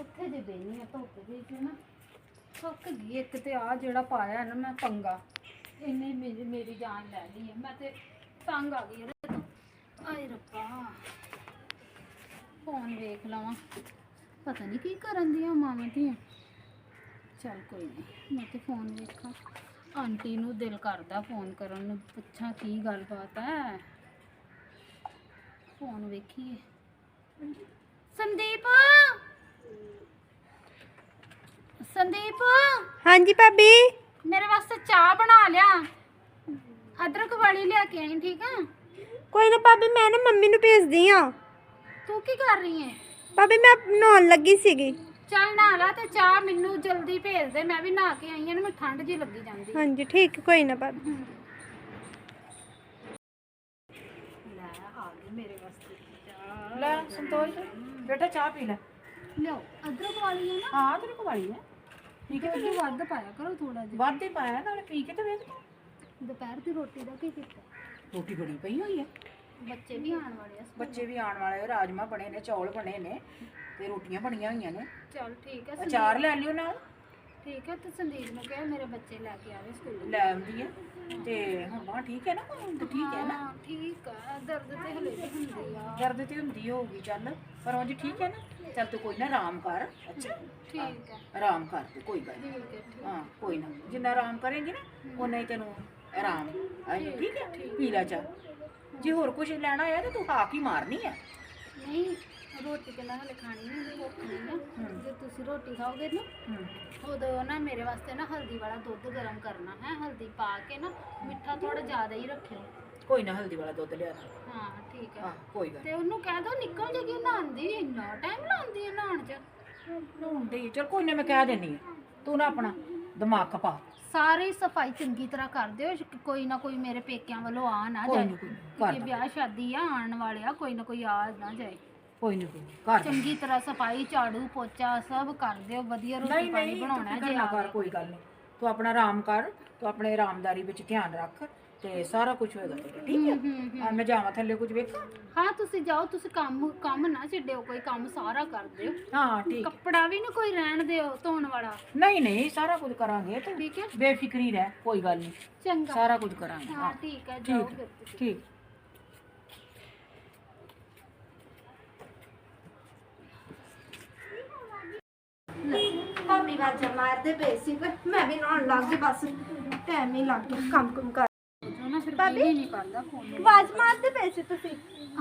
ਉੱਥੇ ਜੇ ਬੈਣੀ ਆ ਧੁੱਪ ਦੇ ਚ ਨਾ, ਥੱਕ ਗਈ ਇੱਕ ਤੇ ਆ ਜਿਹੜਾ ਪਾਇਆ ਨਾ ਮੈਂ ਪੰਗਾ। ਇਹਨੇ ਮੇਰੀ ਮੇਰੀ ਜਾਨ ਲੈ ਲਈ ਹੈ ਮੈਂ ਤੇ ਤੰਗ ਆ ਗਈ ਇਹਦੇ ਤੋਂ ਆਏ ਰੱਬਾ ਫੋਨ ਵੇਖ ਲਵਾਂ। ਪਤਾ ਨਹੀਂ ਕੀ ਕਰਨ ਦੀਆਂ ਮਾਵਾਂ ਧੀਆਂ। ਚੱਲ ਕੋਈ ਨਹੀਂ ਮੈਂ ਤੇ ਫੋਨ ਵੇਖਾਂ। ਆਂਟੀ ਨੂੰ ਦਿਲ ਕਰਦਾ ਫੋਨ ਕਰਨ ਨੂੰ। ਪੁੱਛਾਂ ਕੀ ਗੱਲਬਾਤ ਹੈ ਫੋਨ ਵੇਖੀਏ। ਸੰਦੀਪ! ਸੰਦੀਪ ਹਾਂਜੀ ਭਾਬੀ। ਮੇਰੇ ਵਾਸਤੇ ਚਾਹ ਬਣਾ ਲਿਆ। ਅਦਰਕ ਵਾਲੀ ਲਿਆ ਕੇ ਆਈ ਠੀਕ ਆ? ਕੋਈ ਨਾ ਭਾਬੀ ਮੈਂ ਨਾ ਮੰਮੀ ਨੂੰ ਭੇਜਦੀ ਆ ਤੂੰ ਕੀ ਕਰ ਰਹੀ ਹੈ ਭਾਬੀ ਮੈਂ ਨਹਾਉਣ ਲੱਗੀ ਸੀਗੀ। ਚੱਲ ਨਹਾ ਲਾ ਤੇ ਚਾਹ ਮੈਨੂੰ ਜਲਦੀ ਭੇਜ ਦੇ ਮੈਂ ਵੀ ਨਹਾ ਕੇ ਆਈ ਹਾਂ ਨਾ ਮੈਨੂੰ ਠੰਡ ਜੀ ਲੱਗੀ ਜਾਂਦੀ। ਹਾਂਜੀ ਠੀਕ ਕੋਈ ਨਾ ਭਾਬੀ। ਲੈ ਆ ਗਈ ਮੇਰੇ ਵਾਸਤੇ ਚਾਹ। ਲੈ ਸੰਤੋਸ਼ ਬੇਟਾ ਚਾਹ ਪੀ ਲੈ। ਲਿਓ ਅਦਰਕ ਵਾਲੀ ਹੈ ਨਾ। ਹਾਂ ਤੇਰੇ ਕੋਲ ਵਾਲੀ ਹੈ। ਠੀਕ ਹੈ। ਅੱਗੇ ਵੱਧ ਪਾਇਆ ਕਰੋ ਥੋੜਾ ਜਿਹਾ। ਵੱਧ ਹੀ ਪਾਇਆ ਨਾਲੇ ਪੀ ਕੇ ਤੇ ਵੇਖ ਤੂੰ। ਦੁਪਹਿਰ ਦੀ ਰੋਟੀ ਦਾ ਕੀ ਕੀਤਾ? ਰੋਟੀ ਬਣੀ ਪਈ ਹੋਈ ਹੈ। ਬੱਚੇ ਵੀ ਆਉਣ ਵਾਲੇ ਆ ਸਕੂਲ। ਬੱਚੇ ਵੀ ਆਉਣ ਵਾਲੇ ਰਾਜਮਾ ਬਣੇ ਨੇ ਚੌਲ ਬਣੇ ਨੇ ਤੇ ਰੋਟੀਆਂ ਬਣੀਆਂ ਹੋਈਆਂ ਨੇ। ਚੱਲ ਠੀਕ ਹੈ ਅਚਾਰ ਲੈ ਲਿਓ ਨਾਲ। ਠੀਕ ਹੈ ਤੇ ਸੰਦੀਪ ਨੂੰ ਕਿਹਾ ਮੇਰੇ ਬੱਚੇ ਲੈ ਕੇ ਆਵੇ ਸਕੂਲ। ਲੈ ਆਉਂਦੀ ਹੈ ਤੇ ਹੁਣ ਬਾਂਹ ਠੀਕ ਹੈ ਨਾ ਹੁਣ ਤਾਂ ਠੀਕ ਹੈ ਨਾ? ਠੀਕ ਆ ਦਰਦ ਤੇ ਹਲੇ ਵੀ ਹੁੰਦੀ ਆ। ਦਰਦ ਤੇ ਹੁੰਦੀ ਹੋਊਗੀ ਚੱਲ ਪਰ ਉਂਝ ਠੀਕ ਹੈ ਨਾ? ਚੱਲ ਤੂੰ ਕੋਈ ਨਾ ਆਰਾਮ ਕਰ ਅੱਛਾ? ਠੀਕ ਹੈ ਆਰਾਮ ਕਰ ਤੂੰ ਕੋਈ ਗੱਲ ਨਹੀਂ। ਠੀਕ ਹੈ ਠੀਕ। ਹਾਂ ਕੋਈ ਨਾ ਜਿੰਨਾ ਆਰਾਮ ਕਰੇਂਗੀ ਨਾ ਉਨਾ ਹੀ ਤੈਨੂੰ ਆਰਾਮ ਆਈ ਠੀਕ ਹੈ? ਪੀ ਲੈ ਚਾਹ। ਜੇ ਹੋਰ ਕੁਝ ਲੈਣਾ ਹੋਇਆ ਤਾਂ ਤੂੰ ਹਾਕ ਹੀ ਮਾਰਨੀ ਹੈ ਨਹੀਂ ਰੋਟੀ ਮੈਂ ਹਲੇ ਖਾਣੀ ਨਹੀਂ ਭੁੱਖ ਨਹੀਂ ਨਾ ਜੇ ਤੁਸੀਂ ਰੋਟੀ ਖਾਓਗੇ ਨਾ ਉਦੋਂ ਨਾ ਮੇਰੇ ਵਾਸਤੇ ਨਾ ਹਲਦੀ ਵਾਲਾ ਦੁੱਧ ਗਰਮ ਕਰਨਾ ਹੈ ਹਲਦੀ ਪਾ ਕੇ ਨਾ ਮਿੱਠਾ ਥੋੜਾ ਜ਼ਿਆਦਾ ਹੀ ਰੱਖਿਓ। ਕੋਈ ਨਾ ਹਲਦੀ ਵਾਲਾ ਦੁੱਧ ਲਿਆ। ਹਾਂ ਠੀਕ ਹੈ। ਹਾਂ ਕੋਈ ਗੱਲ ਤੇ ਉਹਨੂੰ ਕਹਿ ਦੋ ਨਿਕਲ ਜੇਗੀ ਨਹਾਉਂਦੀ ਇੰਨਾ ਟਾਈਮ ਲਾਉਂਦੀ ਹੈ ਨਹਾਉਣ 'ਚ। ਨਹੀਂ ਦੇ ਚਲ ਕੋਈ ਨਾ ਮੈਂ ਕਹਿ ਦਿੰਨੀ ਆ। ਤੂੰ ਨਾ ਆਪਣਾ ਦਿਮਾਗ ਖਪਾ। ਸਾਰੀ ਸਫ਼ਾਈ ਚੰਗੀ ਤਰ੍ਹਾਂ ਕਰ ਦਿਓ ਕੋਈ ਨਾ ਕੋਈ ਮੇਰੇ ਪੇਕਿਆਂ ਵੱਲੋਂ ਆ ਨਾ ਜਾਏ। ਕਿ। ਵਿਆਹ ਸ਼ਾਦੀ ਆ ਆਉਣ ਵਾਲੇ ਆ ਕੋਈ ਨਾ ਕੋਈ ਆ ਨਾ ਜਾਏ। ਕੋਈ ਨਹੀਂ ਕੋਈ ਨੀ, ਕਰ ਦਾਂ। ਚੰਗੀ ਤਰ੍ਹਾਂ ਸਫ਼ਾਈ ਝਾੜੂ ਪੋਚਾ ਸਭ ਕਰ ਦਿਓ ਵਧੀਆ ਰੋਟੀ ਨਹੀਂ ਪਾਣੀ ਨਹੀਂ ਬਣਾਉਣਾ ਜੇ ਨਾ ਕਰ ਕੋਈ ਗੱਲ ਨਹੀਂ ਤੂੰ ਆਪਣਾ ਆਰਾਮ ਕਰ ਤੂੰ ਆਪਣੇ ਆਰਾਮਦਾਰੀ ਵਿੱਚ ਧਿਆਨ ਰੱਖ ਤੇ ਸਾਰਾ ਕੁਝ ਹੋਏਗਾ ਤੇਰਾ ਠੀਕ ਹੈ? ਹਾਂ ਮੈਂ ਜਾਵਾਂ ਥੱਲੇ ਕੁਝ ਵੇਖਾਂ? ਹਾਂ ਤੁਸੀਂ ਜਾਓ ਤੁਸੀਂ ਕੰਮ ਕੰਮ ਨਾ ਛੱਡਿਓ ਕੋਈ ਕੰਮ ਸਾਰਾ ਕਰ ਦਿਓ। ਹਾਂ ਠੀਕ। ਕੱਪੜਾ ਵੀ ਨਾ ਕੋਈ ਰਹਿਣ ਦਿਓ ਧੋਣ ਵਾਲਾ। ਨਹੀਂ ਨਹੀਂ ਸਾਰਾ ਕੁਝ ਕਰਾਂਗੇ ਤੂੰ। ਠੀਕ ਹੈ। ਬੇਫਿਕਰੀ ਰਹਿ ਕੋਈ ਗੱਲ ਨਹੀਂ ਚੰਗਾ। ਸਾਰਾ ਕੁਝ ਕਰਾਂਗੇ ਹਾਂ ਹਾਂ। ਠੀਕ ਹੈ ਜਾਓ ਠੀਕ ਫਿਰ ਤੁਸੀਂ। ਠੀਕ। ਭਾਬੀ ਵਾਜਾ ਮਾਰਦੇ ਪਏ ਸੀ ਪਰ ਮੈਂ ਵੀ ਨਹਾਉਣ ਲੱਗ ਗਈ ਬਸ ਟਾਈਮ ਹੀ ਲੱਗ ਗਿਆ ਕੰਮ ਕੁਮ ਕਰ। ਉਹ ਨਾ ਫਿਰ ਦਿਲ ਹੀ ਨਹੀਂ ਕਰਦਾ ਫੋਨ ਆਵਾਜ਼ ਮਾਰਦੇ ਪਏ ਸੀ ਤੁਸੀਂ?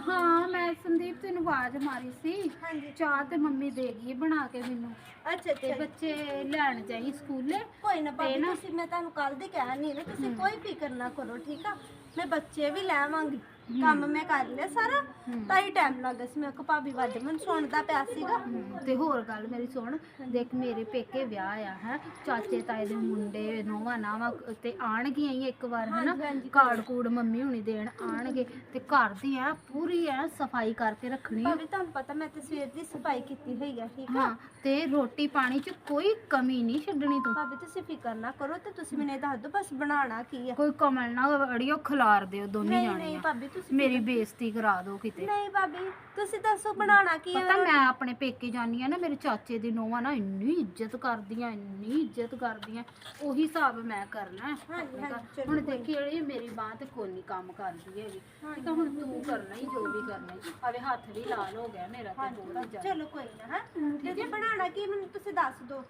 ਹਾਂ ਮੈਂ ਸੰਦੀਪ ਤੈਨੂੰ ਆਵਾਜ਼ ਮਾਰੀ ਸੀ। ਹਾਂਜੀ। ਚਾਹ ਤੇ ਮੰਮੀ ਦੇ ਗਈ ਬਣਾ ਕੇ ਮੈਨੂੰ। ਅੱਛਾ ਤੇ ਅੱਛਾ ਬੱਚੇ ਲੈਣ ਜਾਈ ਸਕੂਲੇ। ਕੋਈ ਨਾ ਭਾਬੀ ਨਾ- ਤੁਸੀਂ ਮੈਂ ਤੁਹਾਨੂੰ ਕੱਲ ਦੀ ਕਹਿ ਨਹੀਂ ਨਾ ਤੁਸੀਂ ਕੋਈ ਫਿਕਰ ਨਾ ਕਰੋ ਠੀਕ ਆ? ਮੈਂ ਬੱਚੇ ਵੀ ਲੈ ਆਵਾਂਗੀ। ਕੰਮ ਮੈਂ ਕਰ ਲਿਆ ਸਾਰਾ ਤਾਂ ਹੀ ਟਾਈਮ ਲੱਗ ਗਿਆ ਸੀ। ਮੈਂ ਕਿਹਾ ਭਾਬੀ ਵੱਜ ਮੈਨੂੰ ਸੁਣਦਾ ਪਿਆ ਸੀਗਾ। ਤੇ ਹੋਰ ਗੱਲ ਮੇਰੀ ਸੁਣ ਦੇਖ ਮੇਰੇ ਪੇਕੇ ਵਿਆਹ ਆ ਹੈ। ਚਾਚੇ ਤਾਏ ਦੇ ਮੁੰਡੇ ਨੋਵਾ ਨਾਵਾ ਤੇ ਆਣਗੀਆਂ ਹੀ ਇੱਕ ਵਾਰ ਹਨਾ? ਹਾਂਜੀ। ਕਾਰਡ ਕੂੜ ਮੰਮੀ ਹੁਣੀ ਦੇਣ ਆਣਗੇ ਤੇ ਘਰ ਦੀ ਐ ਪੂਰੀ ਐ ਸਫ਼ਾਈ ਕਰਕੇ ਰੱਖਣੀ ਆ। ਭਾਬੀ ਤੁਹਾਨੂੰ ਪਤਾ ਮੈਂ ਤੇ ਸਵੇਰ ਦੀ ਸਫ਼ਾਈ ਕੀਤੀ ਹੋਈ ਆ ਠੀਕ ਆ? ਹਾਂ ਤੇ ਰੋਟੀ ਪਾਣੀ ਚ ਕੋਈ ਕਮੀ ਨਹੀਂ ਛੱਡਣੀ ਤੂੰ। ਭਾਬੀ ਤੁਸੀਂ ਫਿਕਰ ਨਾ ਕਰੋ ਤੇ ਤੁਸੀਂ ਮੈਨੂੰ ਇਹ ਦੱਸ ਦਿਓ ਬਸ ਬਣਾਉਣਾ ਕੀ ਆ? ਕੋਈ ਕਮਲ ਨਾ ਅੜੀਓ ਖਿਲਾਰ ਦਿਓ ਦੋਨੇ ਨਹੀਂ ਨਹੀਂ ਜਾਣੀਆਂ। ਭਾਬੀ ਤੁਸੀਂ ਮੇਰੀ ਬੇਇੱਜ਼ਤੀ ਕਰਾ ਦਿਓ ਕਿਤੇ। ਨਹੀਂ ਭਾਬੀ ਤੁਸੀਂ ਦੱਸੋ ਬਣਾਉਣਾ ਕੀ ਆ ਪਤਾ ਮੈਂ ਆਪਣੇ ਪੇਕੇ ਜਾਨੀ ਆ ਨਾ ਮੇਰੇ ਚਾਚੇ ਦੀ ਨੋਵਾ ਨਾ ਇੰਨੀ ਇੱਜ਼ਤ ਕਰਦੀਆਂ ਇੰਨੀ ਇੱਜ਼ਤ ਕਰਦੀਆਂ। ਉਹੀ ਹਿਸਾਬ ਮੈਂ ਕਰਨਾ ਹੈ ਹਾਂਜੀ। ਹਾਂਜੀ, ਚਲੋ ਹੁਣ ਦੇਖੀ ਇਹ ਮੇਰੀ ਬਾਹ ਤੇ ਕੋਈ ਨਹੀਂ ਕੰਮ ਕਰਦੀ ਹੈਗੀ। ਤਾਂ ਹੁਣ ਤੂੰ ਕਰਨਾ ਹੀ ਜੋ ਵੀ ਕਰਨਾ ਹੀ। ਆਵੇ ਹੱਥ ਵੀ ਲਾਲ ਹੋ ਗਿਆ ਮੇਰਾ ਤੇ ਬਹੁਤ ਜ਼ਿਆਦਾ ਚਲੋ ਕੋਈ ਨਾ ਹਾਂ? ਜੇ ਬਣਾਉਣਾ ਕੀ ਮੈਨੂੰ ਤੁਸੀਂ ਦੱਸ ਦਿਓ।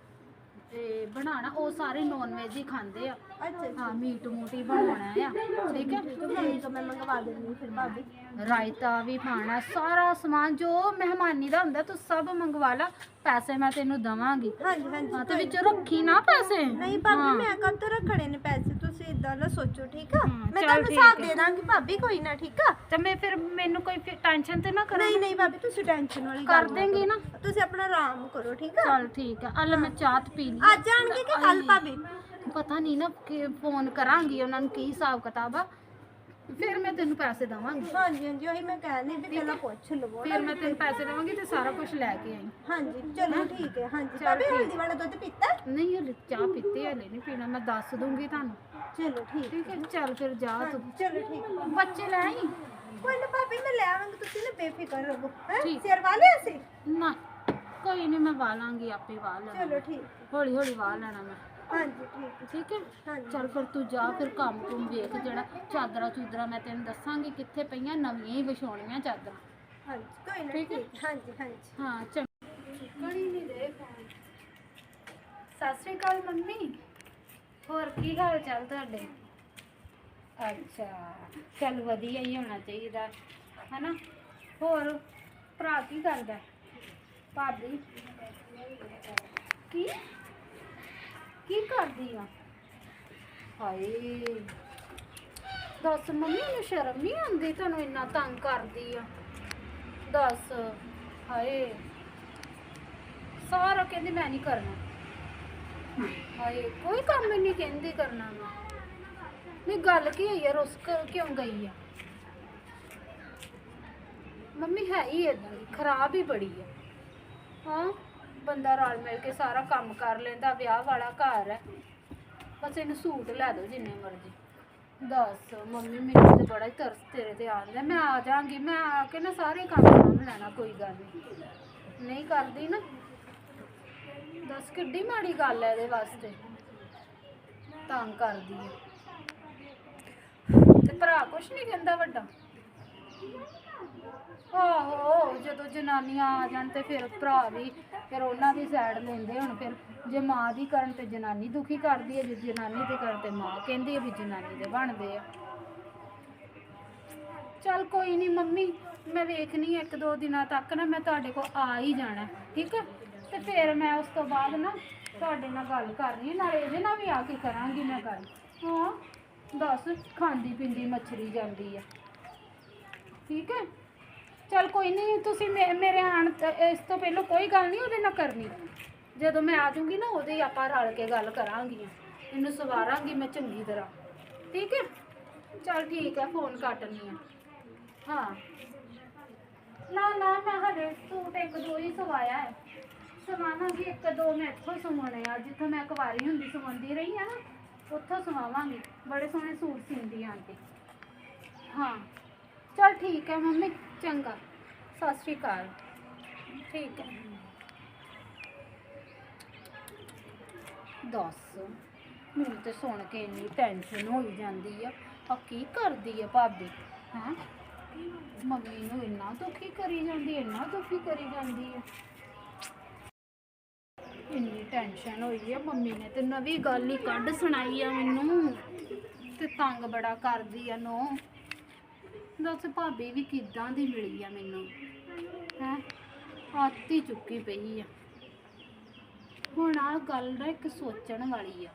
ਤੇ ਬਣਾਣਾ ਉਹ ਸਾਰੇ ਨੌਨ ਵੈਜ ਹੀ ਖਾਂਦੇ ਆ। ਅੱਛਾ ਹਾਂ ਮੀਟ ਮੂਟ ਹੀ ਬਣਾਉਣਾ ਆ। ਠੀਕ ਹੈ? ਠੀਕ ਤਾਂ ਮੈਂ ਮੰਗਵਾ ਹਾਂ ਫਿਰ ਭਾਬੀ। ਰਾਇਤਾ ਵੀ ਪਾਣਾ ਸਾਰਾ ਸਮਾਨ ਜੋ ਮਹਿਮਾਨੀ ਦਾ ਹੁੰਦਾ ਤੂੰ ਸਭ ਮੰਗਵਾ ਲਾ। ਪੈਸੇ ਮੈਂ ਤੈਨੂੰ ਦਵਾਂਗੀ। ਹਾਂਜੀ ਹਾਂਜੀ ਹਾਂ ਤੇ ਵਿੱਚ ਰੱਖੀ ਨਾ ਪੈਸੇ। ਨਹੀਂ ਭਾਬੀ ਮੈਂ ਕਦ ਤੋਂ ਰੱਖਣੇ ਨੇ ਪੈਸੇ? ਤੁਸੀਂ ਇਦਾਂ ਨਾ ਸੋਚੋ ਠੀਕ ਆ? ਹਾਂ, ਮੈਂ ਚੱਲ ਤੁਹਾਨੂੰ ਹਿਸਾਬ। ਦੇ ਦਾਂਗੀ ਭਾਬੀ ਕੋਈ ਨਾ ਠੀਕ ਆ? ਤੇ ਮੈਂ ਫਿਰ ਮੈਨੂੰ ਕੋਈ ਟੈਨਸ਼ਨ ਤੇ ਨਾ ਕਰਾਂ ਨਹੀਂ ਨਹੀਂ ਭਾਬੀ ਤੁਸੀਂ ਟੈਨਸ਼ਨ ਵਾਲੀ ਕਰ ਗੱਲ ਦੇਂਗੀ ਨਾ। ਤੁਸੀਂ ਆਪਣਾ ਆਰਾਮ ਕਰੋ ਠੀਕ ਆ? ਚਲ ਠੀਕ ਆ ਅੱਲ ਮੈਂ ਚਾਹ ਤੇ ਪੀ ਲਈ। ਅੱਜ ਆਣਗੇ ਕਿ ਕੱਲ ਭਾਬੀ? ਪਤਾ ਨਹੀਂ ਨਾ ਕਿ ਫੋਨ ਕਰਾਂਗੀ ਉਹਨਾਂ ਨੂੰ ਕੀ ਹਿਸਾਬ ਕਿਤਾਬ ਆ। ਫਿਰ ਮੈਂ ਤੈਨੂੰ ਪੈਸੇ ਦਵਾਂਗੀ। ਹਾਂਜੀ ਹਾਂਜੀ ਉਹੀ ਮੈਂ ਕਹਿੰਦੀ ਵੀ ਪਹਿਲਾਂ ਪੁੱਛ ਲਵੋ ਫਿਰ ਮੈਂ ਤੈਨੂੰ ਪੈਸੇ ਦੇਵਾਂਗੀ ਤੇ ਸਾਰਾ ਕੁਝ ਲੈ ਕੇ ਆਈ। ਹਾਂਜੀ ਚਲੋ ਠੀਕ ਹੈ ਹਾਂਜੀ। ਚੱਲ ਭਾਬੀ ਠੀਕ। ਹਲਦੀ ਵਾਲਾ ਦੁੱਧ ਪੀਤਾ? ਨਹੀਂ ਹਲੇ ਚਾਹ ਪੀਤੀ ਹਲੇ ਨਹੀਂ ਪੀਣਾ। ਮੈਂ ਦੱਸ ਦੂੰਗੀ ਤੁਹਾਨੂੰ। ਚਲੋ ਠੀਕ ਠੀਕ ਹੈ ਚੱਲ ਫਿਰ ਜਾ ਤੂੰ। ਹਾਂਜੀ ਚਲੋ ਠੀਕ ਬੱਚੇ ਲੈ ਆਈ? ਕੋਈ ਨਾ ਭਾਬੀ ਮੈਂ ਲੈ ਆਵਾਂਗੀ। ਤੁਸੀਂ ਨਾ ਬੇਫਿਕਰ ਰਹੋ ਹੈ? ਠੀਕ। ਸਿਰ ਵਾਲੇ ਅਸੀਂ ਨਾ ਕੋਈ ਨਹੀਂ ਮੈਂ ਵਾਹ ਲਾਂਗੀ ਆਪੇ ਵਾਹ ਲੈਣਾ। ਚਲੋ ਠੀਕ। ਹੌਲੀ ਹੌਲੀ ਵਾਹ ਲੈਣਾ ਮੈਂ। ਹਾਂਜੀ ਠੀਕ ਹੈ। ਠੀਕ ਹੈ? ਹਾਂਜੀ। ਚੱਲ ਫਿਰ ਤੂੰ ਜਾ ਫਿਰ ਕੰਮ ਤੂੰ ਵੇਖ ਜਿਹੜਾ ਚਾਦਰਾਂ ਚੂਦਰਾਂ ਮੈਂ ਤੈਨੂੰ ਦੱਸਾਂਗੀ ਕਿੱਥੇ ਪਈਆਂ ਨਵੀਆਂ ਹੀ ਵਿਛਾਉਣੀਆਂ ਚਾਦਰਾਂ। ਹਾਂਜੀ ਕੋਈ ਨਾ ਠੀਕ ਠੀਕ ਹੈ। ਹਾਂਜੀ ਹਾਂਜੀ। ਹਾਂ ਚੰਗਾ। ਨਹੀਂ ਦੇ ਫੋਨ ਸਤਿ ਸ਼੍ਰੀ ਅਕਾਲ ਮੰਮੀ। ਹੋਰ ਕੀ ਹਾਲ ਚਾਲ ਤੁਹਾਡੇ? ਅੱਛਾ ਚੱਲ ਵਧੀਆ ਹੀ ਹੋਣਾ ਚਾਹੀਦਾ ਹੈਨਾ? ਹੋਰ ਭਰਾ ਕੀ ਕਰਦਾ? ਭਾਬੀ? ਕੀ? ਕੀ ਕਰਦੀ ਆ? ਹਾਏ। ਦੱਸ ਮੰਮੀ ਨੂੰ ਸ਼ਰਮ ਨਹੀਂ ਆਉਂਦੀ ਤੁਹਾਨੂੰ ਇੰਨਾ ਤੰਗ ਕਰਦੀ ਆ। ਦੱਸ, ਹਾਏ। ਸਾਰਾ ਕਹਿੰਦੀ ਮੈਂ ਨਹੀਂ ਕਰਨਾ। ਹਾਏ, ਕੋਈ ਕੰਮ ਹੀ ਨਹੀਂ ਕਹਿੰਦੀ ਕਰਨਾ ਮੈਂ। ਨਹੀਂ, ਗੱਲ ਕੀ ਹੋਈ ਆ? ਰੁੱਸ ਕਿਉਂ ਗਈ ਆ? ਮੰਮੀ, ਹੈ ਹੀ ਇਦਾਂ ਦੀ, ਖਰਾਬ ਹੀ ਬੜੀ ਆ। ਹਾਂ? ਬੰਦਾ ਰਲ ਮਿਲ ਕੇ ਸਾਰਾ ਕੰਮ ਕਰ ਲੈਂਦਾ, ਵਿਆਹ ਵਾਲਾ ਘਰ ਹੈ। ਬਸ ਇਹਨੂੰ ਸੂਟ ਲੈ ਦਿਓ ਜਿੰਨੇ ਮਰਜ਼ੀ। ਦੱਸ, ਮੰਮੀ ਮੈਨੂੰ ਤੇ ਬੜਾ ਹੀ ਤਰਸ ਤੇਰੇ ਤੇ ਆਉਂਦਾ ਮੈਂ ਆ ਜਾਾਂਗੀ ਮੈਂ ਆ ਕੇ ਨਾ ਸਾਰੇ ਕੰਮ ਸਾਂਭ ਲੈਣਾ, ਕੋਈ ਗੱਲ ਨਹੀਂ। ਨਹੀਂ ਕਰਦੀ ਨਾ। ਦੱਸ, ਕਿੱਡੀ ਮਾੜੀ ਗੱਲ ਹੈ ਇਹਦੇ ਵਾਸਤੇ। ਤੰਗ ਕਰਦੀ ਹੈ। ਤੇ ਭਰਾ ਕੁਛ ਨਹੀਂ ਕਹਿੰਦਾ ਵੱਡਾ ਆਹੋ ਜਦੋਂ ਜਨਾਨੀਆਂ ਆ ਜਾਣ ਤੇ ਫਿਰ ਭਰਾ ਵੀ, ਫਿਰ ਉਹਨਾਂ ਦੀ ਸਾਈਡ ਲੈਂਦੇ ਹੁਣ, ਫਿਰ ਜੇ ਮਾਂ ਦੀ ਕਰਨ ਤੇ ਜਨਾਨੀ ਦੁਖੀ ਕਰਦੀ ਹੈ, ਜੇ ਜਨਾਨੀ ਦੀ ਕਰਨ ਤੇ ਮਾਂ ਕਹਿੰਦੀ ਹੈ ਵੀ ਜਨਾਨੀ ਦੇ ਬਣਦੇ ਆ। ਚੱਲ ਕੋਈ ਨਹੀਂ ਮੰਮੀ, ਮੈਂ ਵੇਖਣੀ ਇੱਕ ਦੋ ਦਿਨਾਂ ਤੱਕ ਨਾ, ਮੈਂ ਤੁਹਾਡੇ ਕੋਲ ਆ ਹੀ ਜਾਣਾ, ਠੀਕ ਹੈ ਤੇ ਫਿਰ ਮੈਂ ਉਸ ਤੋਂ ਬਾਅਦ ਨਾ ਤੁਹਾਡੇ ਨਾਲ ਗੱਲ ਕਰਨੀ ਹੈ ਨਾਲੇ ਇਹਦੇ ਨਾਲ ਵੀ ਆ ਕੇ ਕਰਾਂਗੀ ਮੈਂ ਗੱਲ। ਹਾਂ, ਦੱਸ ਖਾਂਦੀ ਪਿੰਦੀ ਮੱਛਰੀ ਜਾਂਦੀ ਆ। ਠੀਕ ਹੈ? ਚਲ ਕੋਈ ਨਹੀਂ, ਤੁਸੀਂ ਮੇ- ਮੇਰੇ ਆਣ ਤ- ਇਸ ਤੋਂ ਪਹਿਲਾਂ ਕੋਈ ਗੱਲ ਨਹੀਂ, ਉਹਦੇ ਨਾਲ ਕਰਨੀ। ਜਦੋਂ ਮੈਂ ਆ ਜਾਊਂਗੀ ਨਾ, ਉਹਦੇ ਹੀ ਆਪਾਂ ਰਲ ਕੇ ਗੱਲ ਕਰਾਂਗੀਆਂ ਇਹਨੂੰ ਸਵਾਰਾਂਗੀ ਮੈਂ ਚੰਗੀ ਤਰ੍ਹਾਂ। ਠੀਕ ਹੈ? ਚਲ ਠੀਕ ਹੈ, ਫੋਨ ਕੱਟਣੀ ਆ ਹਾਂ। ਨਾ ਨਾ, ਮੈਂ ਹਲੇ ਸੂਟ ਇੱਕ ਦੋ ਹੀ ਸਵਾਇਆ ਹੈ। ਸਵਾਵਾਂਗੀ ਇੱਕ ਦੋ ਮੈਂ ਇੱਥੋਂ ਹੀ ਸਵਾਉਣੇ ਆ। ਜਿੱਥੋਂ ਮੈਂ ਕੁਵਾਰੀ ਹੁੰਦੀ ਸਵਾਉਂਦੀ ਰਹੀ ਆ ਨਾ, ਉੱਥੋਂ ਸਵਾਵਾਂਗੀ। ਬੜੇ ਸੋਹਣੇ ਸੂਟ ਸੀਂਦੀ ਆਂਟੀ। ਹਾਂ। ਚਲ ਠੀਕ ਹੈ ਮੰਮੀ, ਚੰਗਾ। ਸਤਿ ਸ਼੍ਰੀ ਅਕਾਲ। ਠੀਕ ਹੈ। ਦੱਸ, ਮੈਨੂੰ ਤੇ ਸੁਣ ਕੇ ਇੰਨੀ ਟੈਨਸ਼ਨ ਹੋਈ ਜਾਂਦੀ ਆ। ਆ ਕੀ ਕਰਦੀ ਆ ਭਾਬੀ? ਹਾਂ? ਮੰਮੀ ਨੂੰ ਇੰਨਾ ਦੁਖੀ ਕਰੀ ਜਾਂਦੀ, ਇੰਨਾ ਦੁਖੀ ਕਰੀ ਜਾਂਦੀ ਆ। ਇੰਨੀ ਟੈਨਸ਼ਨ ਹੋਈ ਆ, ਮੰਮੀ ਨੇ ਤੇ ਨਵੀਂ ਗੱਲ ਹੀ ਕੱਢ ਸੁਣਾਈ ਆ ਮੈਨੂੰ। ਤੇ ਤੰਗ ਬੜਾ ਕਰਦੀ ਆ ਨੋ। ਦੱਸ ਭਾਬੀ ਵੀ ਕਿੱਦਾਂ ਦੀ ਮਿਲੀ ਆ ਮੈਨੂੰ। ਹੈ? ਆਤੀ ਚੁੱਕੀ ਪਈ ਆ। ਹੁਣ ਆ ਗੱਲ ਨਾ ਇੱਕ ਸੋਚਣ ਵਾਲੀ ਆ।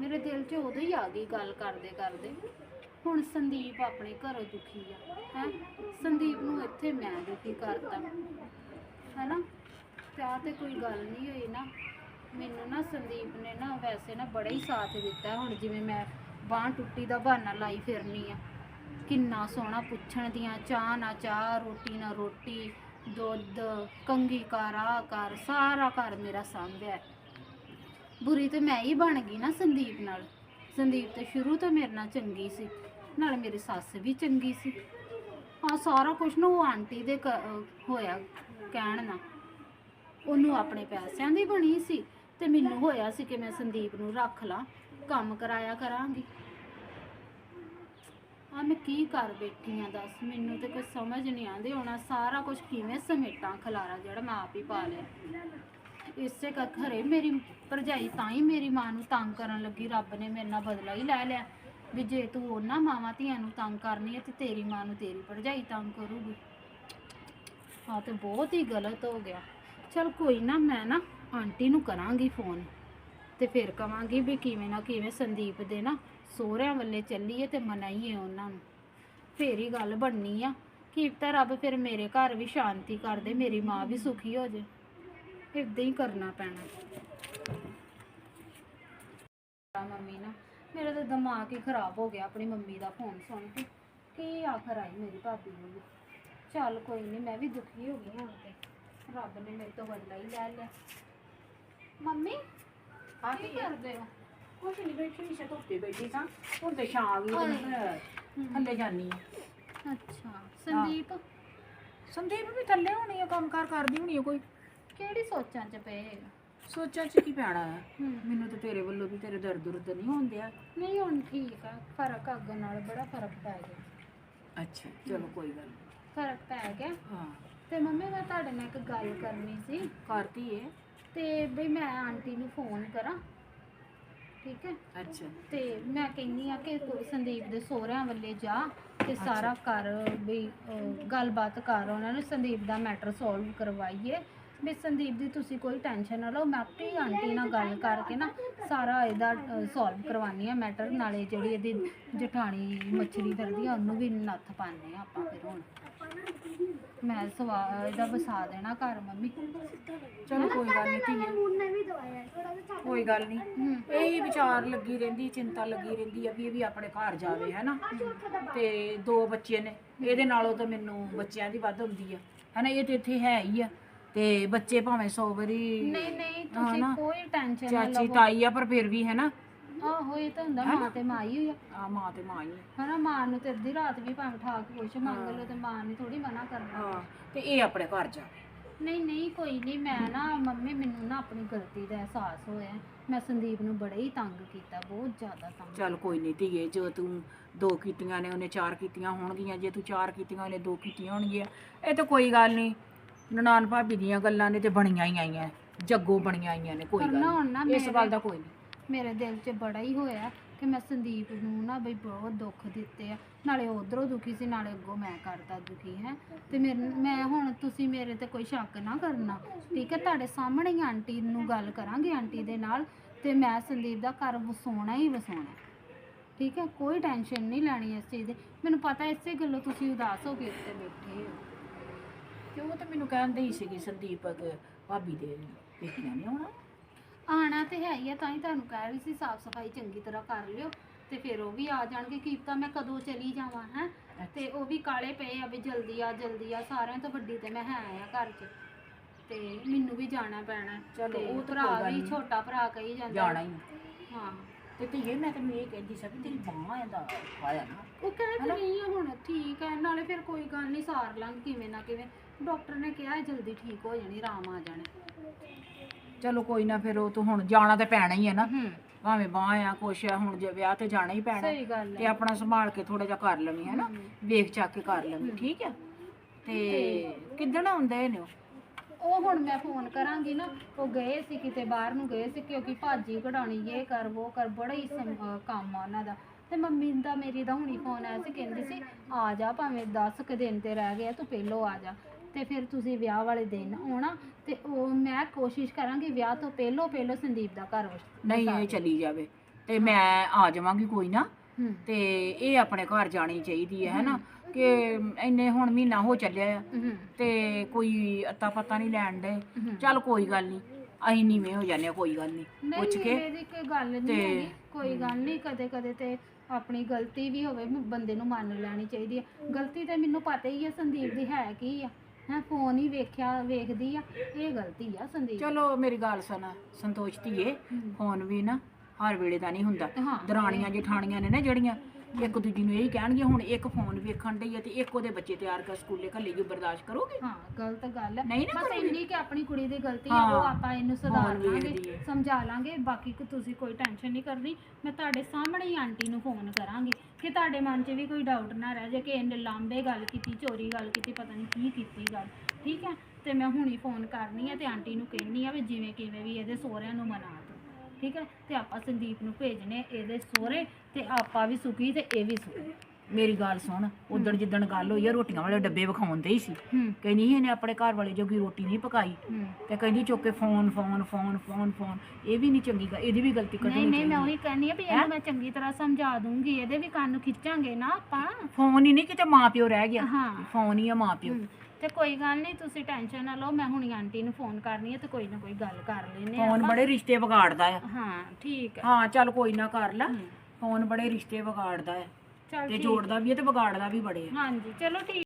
ਮੇਰੇ ਦਿਲ 'ਚ ਉਦੋਂ ਹੀ ਆ ਗਈ ਗੱਲ ਕਰਦੇ ਕਰਦੇ। ਹੁਣ ਸੰਦੀਪ ਆਪਣੇ ਘਰੋਂ ਦੁਖੀ ਆ। ਹੈ? ਸੰਦੀਪ ਨੂੰ ਇੱਥੇ ਮੈਂ ਦੁਖੀ ਕਰਤਾ। ਹੈਨਾ? ਤੇ ਤੇ ਕੋਈ ਗੱਲ ਨਹੀਂ ਹੋਈ ਨਾ। ਮੈਨੂੰ ਨਾ ਸੰਦੀਪ ਨੇ ਨਾ ਵੈਸੇ ਨਾ ਬੜਾ ਹੀ ਸਾਥ ਦਿੱਤਾ। ਹੁਣ ਜਿਵੇਂ ਮੈਂ ਬਾਂਹ ਟੁੱਟੀ ਦਾ ਬਹਾਨਾ ਲਾਈ ਫਿਰਨੀ ਆ। ਕਿੰਨਾ ਸੋਹਣਾ ਪੁੱਛਣ ਦੀਆਂ, ਚਾਹ ਨਾ ਚਾਹ, ਰੋਟੀ ਨਾ ਰੋਟੀ, ਦੁੱਧ ਕੰਗੀ ਕਰ, ਆਹ ਕਰ, ਸਾਰਾ ਘਰ ਮੇਰਾ ਸਾਂਭਿਆ ਬੁਰੀ ਤੇ ਮੈਂ ਹੀ ਬਣ ਗਈ ਨਾ ਸੰਦੀਪ ਨਾਲ। ਸੰਦੀਪ ਤੇ ਸ਼ੁਰੂ ਤੋਂ ਮੇਰੇ ਨਾਲ ਚੰਗੀ ਸੀ, ਨਾਲ ਮੇਰੀ ਸੱਸ ਵੀ ਚੰਗੀ ਸੀ। ਹਾਂ, ਸਾਰਾ ਕੁਝ ਨਾ ਉਹ ਆਂਟੀ ਦੇ ਕ- ਹੋਇਆ ਕਹਿਣ ਨਾਲ। ਉਹਨੂੰ ਆਪਣੇ ਪੈਸਿਆਂ ਦੀ ਬਣੀ ਸੀ ਤੇ ਮੈਨੂੰ ਹੋਇਆ ਸੀ ਕਿ ਮੈਂ ਸੰਦੀਪ ਨੂੰ ਰੱਖ ਲਾਂ, ਕੰਮ ਕਰਾਇਆ ਕਰਾਂਗੀ। ਆ ਮੈਂ ਕੀ ਕਰ ਬੈਠੀ ਆ, ਦੱਸ? ਮੈਨੂੰ ਤੇ ਕੁਝ ਸਮਝ ਨਹੀਂ ਆਉਂਦੀ। ਹੋਣਾ ਸਾਰਾ ਕੁਝ ਕਿਵੇਂ ਸਮੇਟਾਂ ਖਲਾਰਾ ਜਿਹੜਾ ਮੈਂ ਆਪ ਹੀ ਪਾ ਲਿਆ। ਇਸੇ ਘਰੇ ਮੇਰੀ ਭਰਜਾਈ ਤਾਂ ਹੀ ਮੇਰੀ ਮਾਂ ਨੂੰ ਤੰਗ ਕਰਨ ਲੱਗੀ। ਰੱਬ ਨੇ ਮੇਰੇ ਨਾਲ ਬਦਲਾ ਹੀ ਲੈ ਲਿਆ। ਵੀ ਜੇ ਤੂੰ ਉਹਨਾਂ ਮਾਵਾਂ ਧੀਆਂ ਨੂੰ ਤੰਗ ਕਰਨੀ ਹੈ ਤੇ ਤੇਰੀ ਮਾਂ ਨੂੰ ਤੇਰੀ ਭਰਜਾਈ ਤੰਗ ਕਰੂਗੀ। ਹਾਂ ਤੇ ਬਹੁਤ ਹੀ ਗਲਤ ਹੋ ਗਿਆ। ਚਲ ਕੋਈ ਨਾ, ਮੈਂ ਨਾ ਆਂਟੀ ਨੂੰ ਕਰਾਂਗੀ ਫੋਨ ਤੇ ਫਿਰ ਕਵਾਂਗੀ ਵੀ ਕਿਵੇਂ ਨਾ ਕਿਵੇਂ ਸੰਦੀਪ ਦੇ ਨਾ ਸਹੁਰਿਆਂ ਵੱਲੇ ਚੱਲੀਏ ਤੇ ਮਨਾਈਏ ਉਹਨਾਂ ਨੂੰ। ਫੇਰ ਹੀ ਗੱਲ ਬਣਨੀ ਆ ਕੀ ਪਤਾ ਰੱਬ ਫਿਰ ਮੇਰੇ ਘਰ ਵੀ ਸ਼ਾਂਤੀ ਕਰ ਦੇ ਮੇਰੀ ਮਾਂ ਵੀ ਸੁਖੀ ਹੋ ਜੇ। ਇਦਾਂ ਹੀ ਕਰਨਾ ਪੈਣਾ। ਮੰਮੀ ਨਾ ਮੇਰਾ ਤਾਂ ਦਿਮਾਗ ਹੀ ਖਰਾਬ ਹੋ ਗਿਆ ਆਪਣੀ ਮੰਮੀ ਦਾ ਫੋਨ ਸੁਣ ਕੇ। ਕੀ ਆਖਰ ਆਈ ਮੇਰੀ ਭਾਬੀ ਨੂੰ ਚੱਲ ਕੋਈ ਨਹੀਂ ਮੈਂ ਵੀ ਦੁਖੀ ਹੋ ਗਈ ਤੇ ਰੱਬ ਨੇ ਮੇਰੇ ਤੋਂ ਬਦਲਾ ਹੀ ਲੈ ਲਿਆ। ਮੰਮੀ ਆ ਕੀ ਕੀ ਕਰਦੇ ਹੋ? ਕੁਛ ਨਹੀਂ ਬੈਠੀ ਸੀ ਧੁੱਪੇ ਬੈਠੀ ਸਾਂ। ਹੁਣ ਤੇ ਛਾਂ ਆ ਗਈ ਤੇ ਮੈਂ ਥੱਲੇ ਜਾਨੀ ਆ। ਅੱਛਾ ਸੰਦੀਪ? ਸੰਦੀਪ ਵੀ ਥੱਲੇ ਹੋਣੀ ਆ ਕੰਮ ਕਾਰ ਕਰਦੀ ਹੋਣੀ ਆ ਕੋਈ। ਕਿਹੜੀ ਸੋਚਾਂ 'ਚ ਪਏ? ਸੋਚਾਂ ਚ ਕੀ ਪੈਣਾ ਹੈ ਹੂੰ ਮੈਨੂੰ ਤਾਂ ਤੇਰੇ ਵੱਲੋਂ ਵੀ ਤੇਰੇ ਦਰਦ ਦੁਰਦ ਨਹੀਂ ਹੁੰਦਿਆ ਨਹੀਂ ਹੁਣ ਠੀਕ ਆ। ਫ਼ਰਕ ਅੱਗੇ ਨਾਲ ਬੜਾ ਫ਼ਰਕ ਪੈ ਗਿਆ। ਅੱਛਾ ਚਲੋ ਕੋਈ ਗੱਲ। ਫ਼ਰਕ ਪੈ ਗਿਆ। ਹਾਂ। ਤੇ ਮੰਮੀ ਮੈਂ ਤੁਹਾਡੇ ਨਾਲ ਇੱਕ ਗੱਲ ਕਰਨੀ ਸੀ। ਕਰਤੀ ਏ। ਤੇ ਵੀ ਮੈਂ ਆਂਟੀ ਨੂੰ ਫੋਨ ਕਰਾਂ। ਠੀਕ ਹੈ? ਅੱਛਾ। ਤੇ ਮੈਂ ਕਹਿੰਨੀ ਆ ਕਿ ਕੋਈ ਸੰਦੀਪ ਦੇ ਸਹੁਰਿਆਂ ਵੱਲੇ ਜਾ ਤੇ ਸਾਰਾ ਕਰ ਵੀ ਅਹ, ਗੱਲਬਾਤ ਕਰ ਉਹਨਾਂ ਨੂੰ ਸੰਦੀਪ ਦਾ ਮੈਟਰ ਸੋਲਵ ਕਰਵਾਈਏ। ਵੀ ਸੰਦੀਪ ਦੀ ਤੁਸੀਂ ਕੋਈ ਟੈਨਸ਼ਨ ਨਾ ਲਓ ਮੈਂ ਆਪੇ ਹੀ ਆਂਟੀ ਨਾਲ ਗੱਲ ਕਰਕੇ ਨਾ ਸਾਰਾ ਇਹਦਾ ਸੋਲਵ ਕਰਵਾਨੀ ਆ ਮੈਟਰ ਨਾਲੇ ਜਿਹੜੀ ਇਹਦੀ ਜਠਾਣੀ ਮੱਛਰੀ ਫਿਰਦੀ ਆ ਉਹਨੂੰ ਵੀ ਨੱਥ ਪਾਣੇ ਆ ਆਪਾਂ ਫਿਰ ਹੁਣ। ਮੈਂ ਸਵਾ ਇਹਦਾ ਵਸਾ ਦੇਣਾ ਘਰ ਮੰਮੀ। ਚਲੋ ਕੋਈ ਗੱਲ ਨਹੀਂ ਧੀਏ। ਕੋਈ ਗੱਲ ਨਹੀਂ ਇਹੀ ਵਿਚਾਰ ਲੱਗੀ ਰਹਿੰਦੀ ਚਿੰਤਾ ਲੱਗੀ ਰਹਿੰਦੀ ਆ ਵੀ ਇਹ ਵੀ ਆਪਣੇ ਘਰ ਜਾਵੇ ਹੈਨਾ? ਤੇ ਦੋ ਬੱਚੇ ਨੇ। ਇਹਦੇ ਨਾਲੋਂ ਤਾਂ ਮੈਨੂੰ ਬੱਚਿਆਂ ਦੀ ਵੱਧ ਹੁੰਦੀ ਆ। ਹੈਨਾ ਇਹ ਤੇ ਇੱਥੇ ਹੈ ਹੀ ਆ। ਤੇ ਬੱਚੇ ਭਾਵੇਂ ਸੌ ਵਾਰੀ ਨਹੀਂ ਨਹੀਂ ਤੁਸੀਂ। ਕੋਈ ਟੈਨਸ਼ਨ ਨਾ ਚਾਚੀ ਲਵੋ। ਤਾਈ ਆ ਪਰ ਫਿਰ ਵੀ ਹੈਨਾ? ਆਹੋ ਇਹ ਤਾਂ ਹੁੰਦਾ ਮਾਂ ਤੇ ਮਾਂ ਹੀ ਹੋਈ ਆ। ਆ ਮਾਂ ਤੇ ਮਾਂ ਹੀ ਆ। ਹਨਾ ਮਾਂ ਨੂੰ ਤੇ ਅੱਧੀ ਰਾਤ ਵੀ ਭਾਵੇਂ ਠਾਕ ਕੁਛ ਮੰਗ ਲਓ ਤੇ ਮਾਂ ਨੇ ਥੋੜੀ ਮਨਾ ਕਰਨਾ। ਹਾਂ ਤੇ ਇਹ ਆਪਣੇ ਘਰ ਜਾਵੇ। ਨਹੀਂ ਨਹੀਂ ਕੋਈ ਨਹੀਂ ਮੈਂ ਨਾ ਮੰਮੀ ਮੈਨੂੰ ਨਾ ਆਪਣੀ ਗਲਤੀ ਦਾ ਅਹਿਸਾਸ ਹੋਇਆ। ਮੈਂ ਸੰਦੀਪ ਨੂੰ ਬੜਾ ਹੀ ਤੰਗ ਕੀਤਾ ਬਹੁਤ ਜ਼ਿਆਦਾ ਤੰਗ ਚੱਲ ਕੋਈ ਨਹੀਂ ਧੀਏ ਜੋ ਤੂੰ ਦੋ ਕੀਤੀਆਂ ਨੇ ਉਹਨੇ ਚਾਰ ਕੀਤੀਆਂ ਹੋਣਗੀਆਂ ਜੇ ਤੂੰ ਚਾਰ ਕੀਤੀਆਂ ਉਹਨੇ ਦੋ ਕੀਤੀਆਂ ਹੋਣਗੀਆਂ। ਇਹ ਤਾਂ ਕੋਈ ਗੱਲ ਨਹੀਂ ਨਨਾਣ ਭਾਬੀ ਦੀਆਂ ਗੱਲਾਂ ਨੇ ਤੇ ਬਣੀਆਂ ਹੀ ਆਈਆਂ ਜੱਗੋ ਬਣੀਆਂ ਆਈਆਂ ਨੇ ਕੋਈ ਪਰ ਗੱਲ ਨਾ ਹੁਣ ਨਾ ਨਹੀਂ ਇਸ ਮੇਰੇ- ਗੱਲ ਦਾ ਕੋਈ ਨਹੀਂ। ਮੇਰੇ ਦਿਲ 'ਚ ਬੜਾ ਹੀ ਹੋਇਆ ਕਿ ਮੈਂ ਸੰਦੀਪ ਨੂੰ ਨਾ ਬਈ ਬਹੁਤ ਦੁੱਖ ਦਿੱਤੇ ਆ। ਨਾਲੇ ਉਧਰੋਂ ਦੁਖੀ ਸੀ, ਨਾਲੇ ਅੱਗੋਂ ਮੈਂ ਕਰਦਾ ਦੁਖੀ, ਹੈ। ਤੇ ਮੇਰੇ ਮੈਂ ਹੁਣ ਤੁਸੀਂ ਮੇਰੇ ਤੇ ਕੋਈ ਸ਼ੱਕ ਨਾ ਕਰਨਾ। ਠੀਕ ਹੈ ਤੁਹਾਡੇ ਸਾਹਮਣੇ ਹੀ ਆਂਟੀ ਨੂੰ ਗੱਲ ਕਰਾਂਗੇ ਆਂਟੀ ਦੇ ਨਾਲ ਤੇ ਮੈਂ ਸੰਦੀਪ ਦਾ ਘਰ ਵਸਾਉਣਾ ਹੀ ਵਸਾਉਣਾ। ਠੀਕ ਹੈ ਕੋਈ ਟੈਨਸ਼ਨ ਨਹੀਂ ਲੈਣੀ ਇਸ ਚੀਜ਼ ਦੀ। ਮੈਨੂੰ ਪਤਾ ਇਸੇ ਗੱਲੋਂ ਤੁਸੀਂ ਉਦਾਸ ਹੋ ਕੇ ਉੱਤੇ ਬੈਠੇ ਹੋ। ਕਿਉਂ? ਤਾਂ ਮੈਨੂੰ ਕਹਿੰਦੇ ਹੀ ਸੀਗੀ ਸੰਦੀਪ ਭਾਬੀ ਦੇ ਦੇਖਿਆ ਨਹੀਂ ਆਉਣਾ। ਆਣਾ ਤੇ ਹੈ ਹੀ ਆ ਤਾਂ ਹੀ ਤੁਹਾਨੂੰ ਕਹਿ ਰਹੀ ਸੀ ਸਾਫ਼ ਸਫ਼ਾਈ ਚੰਗੀ ਤਰ੍ਹਾਂ ਕਰ ਲਿਓ ਤੇ ਫਿਰ ਉਹ ਵੀ ਆ ਜਾਣਗੇ। ਕੀ ਪਤਾ ਮੈਂ ਕਦੋਂ ਚਲੀ ਜਾਵਾਂ ਹੈ? ਤੇ ਉਹ ਵੀ ਕਾਲੇ ਪਏ ਆ ਵੀ ਜਲਦੀ ਆ ਜਲਦੀ ਆ ਸਾਰਿਆਂ ਤੋਂ ਵੱਡੀ ਤੇ ਮੈਂ ਹੈ ਆ ਘਰ 'ਚ। ਤੇ ਮੈਨੂੰ ਵੀ ਜਾਣਾ ਪੈਣਾ। ਚਲੋ, ਤੇ ਉਹ ਤਾਂ ਭਰਾ ਵੀ ਨਹੀਂ। ਛੋਟਾ ਭਰਾ ਕਹੀ ਜਾਂਦਾ। ਜਾਣਾ ਹੀ ਹਾਂ। ਤੇ ਧੀਏ ਮੈਂ ਤੈਨੂੰ ਇਹ ਕਹਿੰਦੀ ਸੀ ਵੀ ਤੇਰੀ ਬਾਂਹ ਦਾ ਆਇਆ ਨਾ। ਉਹ ਕਹਿ ਤੇ ਰਹੀ ਆ ਹੁਣ ਠੀਕ ਹੈ ਨਾਲੇ ਫਿਰ ਕੋਈ ਗੱਲ ਨਹੀਂ ਸਾਰ ਲਾਂਗੇ ਕਿਵੇਂ ਨਾ ਕਿਵੇਂ। ਡਾਕਟਰ ਨੇ ਕਿਹਾ ਜਲਦੀ ਠੀਕ ਹੋ ਜਾਣੀ ਆਰਾਮ ਆ ਜਾਣਾ। ਚਲੋ ਕੋਈ ਨਾ ਫਿਰ ਉਹ ਤੂੰ ਹੁਣ ਜਾਣਾ ਤੇ ਪੈਣਾ ਹੀ ਹੈ ਨਾ। ਹੂੰ। ਭਾਵੇਂ ਬਾਂਹ ਆ ਕੁਛ ਆ ਹੁਣ ਜੇ ਵਿਆਹ ਤੇ ਜਾਣਾ ਹੀ ਪੈਣਾ। ਸਹੀ ਗੱਲ ਤੇ ਹੈ। ਆਪਣਾ ਸੰਭਾਲ ਕੇ ਥੋੜਾ ਜਿਹਾ ਕਰ ਲਵੀਂ ਹੈ। ਨਾ ਵੇਖ ਚੱਕ ਕੇ ਕਰ ਲਵੀਂ ਠੀਕ ਹੈ ਤੇ ਕਿੱਦਣ ਆਉਂਦਾ ਇਹਨੇ? ਉਹ ਹੁਣ ਮੈਂ ਫੋਨ ਕਰਾਂਗੀ ਨਾ ਉਹ ਗਏ ਸੀ ਕਿਤੇ ਬਾਹਰ ਨੂੰ ਗਏ ਸੀ ਕਿਉਂਕਿ ਭਾਜੀ ਕਢਾਉਣੀ ਇਹ ਕਰ ਉਹ ਕਰ ਬੜਾ ਹੀ ਸਮ- ਅਹ ਕੰਮ ਆ ਉਹਨਾਂ ਦਾ। ਤੇ ਮੰਮੀ ਦਾ ਮੇਰੀ ਦਾ ਹੁਣੀ ਫੋਨ ਆਇਆ ਸੀ ਕਹਿੰਦੀ ਸੀ ਆ ਜਾ ਭਾਵੇਂ 10 ਕੁ ਦਿਨ ਤੇ ਰਹਿ ਗਿਆ ਤੂੰ ਪਹਿਲੋਂ ਆ ਜਾ। ਤੇ ਫਿਰ ਤੁਸੀਂ ਵਿਆਹ ਵਾਲੇ ਦਿਨ ਆਉਣਾ ਤੇ ਉਹ ਮੈਂ ਕੋਸ਼ਿਸ਼ ਕਰਾਂਗੀ ਵਿਆਹ ਤੋਂ ਪਹਿਲੋਂ ਪਹਿਲੋਂ ਸੰਦੀਪ ਦਾ ਘਰ ਵਸ ਨਹੀਂ ਇਹ ਚਲੀ ਜਾਵੇ। ਤੇ ਮੈਂ ਆ ਜਾਵਾਂਗੀ ਕੋਈ ਨਾ। ਹੂੰ। ਤੇ ਇਹ ਆਪਣੇ ਘਰ ਜਾਣੀ ਚਾਹੀਦੀ ਹੈ ਹੈਨਾ? ਕਿ ਇੰਨੇ ਹੁਣ ਮਹੀਨਾ ਹੋ ਚੱਲਿਆ ਆ। ਹੂੰ। ਤੇ ਕੋਈ ਅਤਾ ਪਤਾ ਨਹੀਂ ਲੈਣ ਦੇ। ਹੂੰ। ਚੱਲ ਕੋਈ ਗੱਲ ਨਹੀਂ ਅਸੀਂ ਨੀਵੇਂ ਹੋ ਜਾਂਦੇ ਹਾਂ, ਕੋਈ ਗੱਲ ਨਹੀਂ। ਨਹੀਂ ਪੁੱਛ ਕੇ ਕੋਈ ਗੱਲ ਨਹੀਂ ਤੇ- ਹੈਗੀ। ਕੋਈ ਗੱਲ ਨਹੀਂ ਕਦੇ ਕਦੇ ਤੇ ਆਪਣੀ ਗਲਤੀ ਵੀ ਹੋਵੇ ਮ- ਬੰਦੇ ਨੂੰ ਮੰਨ ਲੈਣੀ ਚਾਹੀਦੀ ਹੈ। ਗਲਤੀ ਤੇ ਮੈਨੂੰ ਪਤਾ ਹੀ ਹੈ ਸੰਦੀਪ ਦੀ ਹੈ ਕੀ ਆ। ਹੈ ਫੋਨ ਹੀ ਵੇਖਿਆ ਵੇਖਦੀ ਆ ਇਹ ਗਲਤੀ ਆ ਸੰਦੀਪ। ਚਲੋ ਮੇਰੀ ਗੱਲ ਸੁਣ ਸੰਤੋਸ਼ ਧੀਏ। ਫੋਨ ਵੀ ਨਾ ਹਰ ਵੇਲੇ ਦਾ ਨਹੀਂ ਹੁੰਦਾ। ਹਾਂ। ਦਰਾਣੀਆਂ ਜਠਾਣੀਆਂ ਨੇ ਨਾ ਜਿਹੜੀਆਂ ਇੱਕ ਦੂਜੀ ਨੂੰ ਇਹੀ ਕਹਿਣਗੀਆਂ ਹੁਣ ਇੱਕ ਫੋਨ ਵੇਖਣ ਡਈ ਹੈ ਤੇ ਇੱਕ ਉਹਦੇ ਬੱਚੇ ਤਿਆਰ ਕਰ ਸਕੂਲੇ ਘੱਲੇ ਜੋ ਬਰਦਾਸ਼ਤ ਕਰੋਗੇ ਹਾਂ ਗਲਤ ਗੱਲ ਹੈ ਨਹੀਂ ਨਾ ਬਸ ਕਰੋਗੇ। ਇੰਨੀ ਕਿ ਆਪਣੀ ਕੁੜੀ ਦੀ ਗਲਤੀ ਹਾਂ। ਉਹ ਆਪਾਂ ਇਹਨੂੰ ਸੁਧਾਰ ਲਾਂਗੇ ਹੈ। ਸਮਝਾ ਲਾਂਗੇ ਬਾਕੀ ਕਿ ਤੁਸੀਂ ਕੋਈ ਟੈਨਸ਼ਨ ਨਹੀਂ ਕਰਨੀ ਮੈਂ ਤੁਹਾਡੇ ਸਾਹਮਣੇ ਹੀ ਆਂਟੀ ਨੂੰ ਫੋਨ ਕਰਾਂਗੀ ਕਿ ਤੁਹਾਡੇ ਮਨ 'ਚ ਵੀ ਕੋਈ ਡਾਊਟ ਨਾ ਰਹਿ ਜਾਏ ਕਿ ਇਹਨੇ ਲਾਂਬੇ ਗੱਲ ਕੀਤੀ ਚੋਰੀ ਗੱਲ ਕੀਤੀ ਪਤਾ ਨਹੀਂ ਕੀ ਕੀਤੀ ਗੱਲ ਠੀਕ ਹੈ ਤੇ ਮੈਂ ਹੁਣੀ ਫੋਨ ਕਰਨੀ ਹੈ ਤੇ ਆਂਟੀ ਨੂੰ ਕਹਿਣੀ ਆ ਵੀ ਜਿਵੇਂ ਕਿਵੇਂ ਵੀ ਇਹਦੇ ਸਹੁਰਿਆਂ ਨੂੰ ਮਨਾ ਠੀਕ ਹੈ? ਤੇ ਆਪਾਂ ਸੰਦੀਪ ਨੂੰ ਭੇਜਣੇ ਇਹਦੇ ਸਹੁਰੇ ਤੇ ਆਪਾਂ ਵੀ ਸੁਖੀ ਤੇ ਇਹ ਵੀ ਸੁਖੀ ਮੇਰੀ ਗੱਲ ਸੁਣ ਉਦੋਂ ਜਿੱਦਣ ਗੱਲ ਹੋਈ ਆ ਰੋਟੀਆਂ ਵਾਲੇ ਡੱਬੇ ਵਿਖਾਉਂਦੇ ਹੀ ਸੀ। ਕਹਿੰਦੀ ਇਹਨੇ ਆਪਣੇ ਘਰ ਵਾਲੇ ਜੋਗੀ ਰੋਟੀ ਨਹੀਂ ਪਕਾਈ। ਤੇ ਕਹਿੰਦੀ ਚੁੱਕ ਕੇ phone phone phone phone phone. ਇਹ ਵੀ ਨਹੀਂ ਚੰਗੀ ਗੱਲ ਇਹਦੀ ਵੀ ਗਲਤੀ ਨਹੀਂ ਕੱਢਣੀ ਨਹੀਂ ਮੈਂ ਉਹੀ ਕਹਿੰਨੀ ਆ। ਵੀ ਇਹਨੂੰ ਮੈਂ ਚੰਗੀ ਤਰ੍ਹਾਂ ਸਮਝਾ ਦੂੰਗੀ ਇਹਦੇ ਵੀ ਕੰਨ ਖਿੱਚਾਂਗੇ ਨਾ ਆਪਾਂ। ਫੋਨ ਹੀ ਨਹੀਂ ਕਿਤੇ ਮਾਂ ਪਿਓ ਰਹਿ ਗਿਆ। ਫੋਨ ਹੀ ਆ ਮਾਂ ਪਿਓ ਤੇ ਕੋਈ ਗੱਲ ਨਹੀਂ ਤੁਸੀਂ ਟੈਨਸ਼ਨ ਨਾ ਲਓ ਮੈਂ ਹੁਣੀ ਆਂਟੀ ਨੂੰ ਫੋਨ ਕਰਨੀ ਹੈ ਤੇ ਕੋਈ ਨਾ ਕੋਈ ਗੱਲ ਕਰ ਲੈਨੇ ਫੋਨ ਬੜੇ ਰਿਸ਼ਤੇ ਵਿਗਾੜਦਾ ਆ। ਹਾਂ ਠੀਕ ਹੈ ਹਾਂ ਚੱਲ ਕੋਈ ਨਾ ਕਰ ਲੈ। ਫੋਨ ਬੜੇ ਰਿਸ਼ਤੇ ਵਿਗਾੜਦਾ ਆ। ਚੱਲ ਤੇ ਠੀਕ ਜੋੜਦਾ ਵੀ ਹੈ ਤੇ ਵਿਗਾੜਦਾ ਵੀ ਬੜੇ ਆ। ਹਾਂਜੀ ਚਲੋ ਠੀਕ